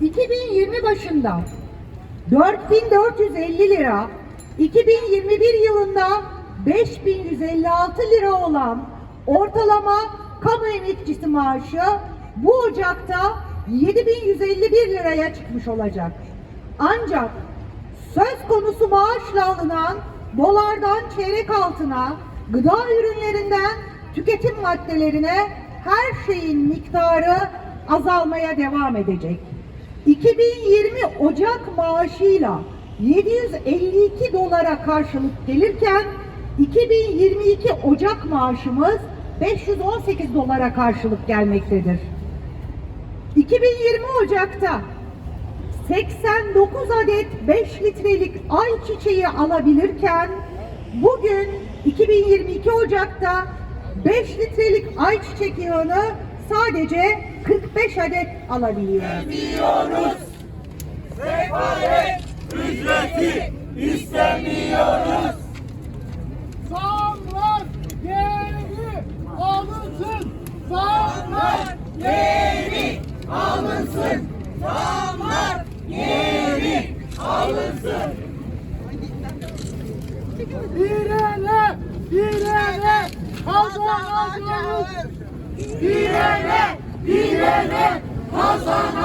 2020 başında 4450 lira, 2021 yılında 5156 lira olan ortalama kamu emekçisi maaşı bu Ocak'ta 7151 liraya çıkmış olacak. Ancak söz konusu maaşla alınan dolardan çeyrek altına, gıda ürünlerinden tüketim maddelerine her şeyin miktarı azalmaya devam edecek. 2020 Ocak maaşıyla 752 dolara karşılık gelirken 2022 Ocak maaşımız 518 dolara karşılık gelmektedir. 2020 Ocak'ta 89 adet 5 litrelik ayçiçeği alabilirken bugün 2022 Ocak'ta 5 litrelik ayçiçek yağını sadece 45 adet alabiliyoruz. İstemiyoruz. Sefalet ücreti istemiyoruz. Zamlar geri alınsın. Zamlar Geri alınsın. Zamlar geri alınsın. direne direne kazanacağız. Direne, direne